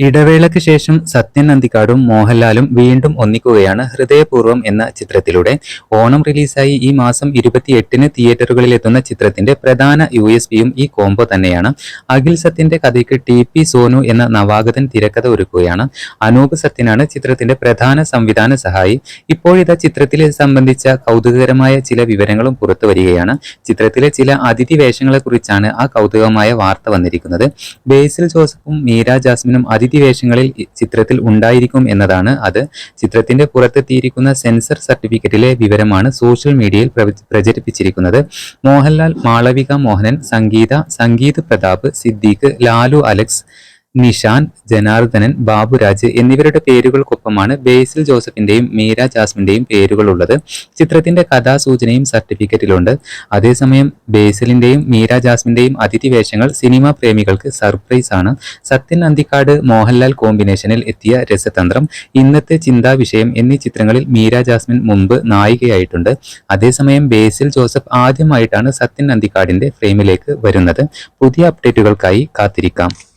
ഇടവേളയ്ക്ക് ശേഷം സത്യൻ അന്തിക്കാടും മോഹൻലാലും വീണ്ടും ഒന്നിക്കുകയാണ് ഹൃദയപൂർവം എന്ന ചിത്രത്തിലൂടെ. ഓണം റിലീസായി ഈ മാസം ഇരുപത്തിയെട്ടിന് തിയേറ്ററുകളിൽ എത്തുന്ന ചിത്രത്തിന്റെ പ്രധാന യു എസ് പിയും ഈ കോംബോ തന്നെയാണ്. അഖിൽ സത്യന്റെ കഥയ്ക്ക് ടി പി സോനു എന്ന നവാഗതൻ തിരക്കഥ ഒരുക്കുകയാണ്. അനൂപ് സത്യനാണ് ചിത്രത്തിന്റെ പ്രധാന സംവിധാന സഹായി. ഇപ്പോഴിതാ ചിത്രത്തിലെ സംബന്ധിച്ച കൗതുകകരമായ ചില വിവരങ്ങളും പുറത്തു വരികയാണ്. ചിത്രത്തിലെ ചില അതിഥി വേഷങ്ങളെക്കുറിച്ചാണ് ആ കൗതുകമായ വാർത്ത വന്നിരിക്കുന്നത്. ബേസിൽ ജോസഫും മീര ജാസ്മിനും അതിഥി വേഷങ്ങളിൽ ചിത്രത്തിൽ ഉണ്ടായിരിക്കും എന്നതാണ് അത്. ചിത്രത്തിന്റെ പുറത്തെത്തിയിരിക്കുന്ന സെൻസർ സർട്ടിഫിക്കറ്റിലെ വിവരമാണ് സോഷ്യൽ മീഡിയയിൽ പ്രചരിപ്പിച്ചിരിക്കുന്നത്. മോഹൻലാൽ മാളവിക മോഹനൻ സംഗീത സംഗീത് പ്രതാപ് സിദ്ദീഖ് ലാലു അലക്സ് നിഷാൻ ജനാർദ്ദനൻ ബാബുരാജ് എന്നിവരുടെ പേരുകൾക്കൊപ്പമാണ് ബേസിൽ ജോസഫിന്റെയും മീര ജാസ്മിന്റെയും പേരുകളുള്ളത്. ചിത്രത്തിന്റെ കഥാസൂചനയും സർട്ടിഫിക്കറ്റിലുണ്ട്. അതേസമയം ബേസിലിന്റെയും മീര ജാസ്മിന്റെയും അതിഥി വേഷങ്ങൾ സിനിമാ പ്രേമികൾക്ക് സർപ്രൈസ് ആണ് സത്യൻ അന്തിക്കാട് മോഹൻലാൽ കോമ്പിനേഷനിൽ എത്തിയ രസതന്ത്രം ഇന്നത്തെ ചിന്താ വിഷയം എന്നീ ചിത്രങ്ങളിൽ മീര ജാസ്മിൻ മുമ്പ് നായികയായിട്ടുണ്ട്. അതേസമയം ബേസിൽ ജോസഫ് ആദ്യമായിട്ടാണ് സത്യൻ അന്തിക്കാടിന്റെ ഫ്രെയിമിലേക്ക് വരുന്നത്. പുതിയ അപ്ഡേറ്റുകൾക്കായി കാത്തിരിക്കാം.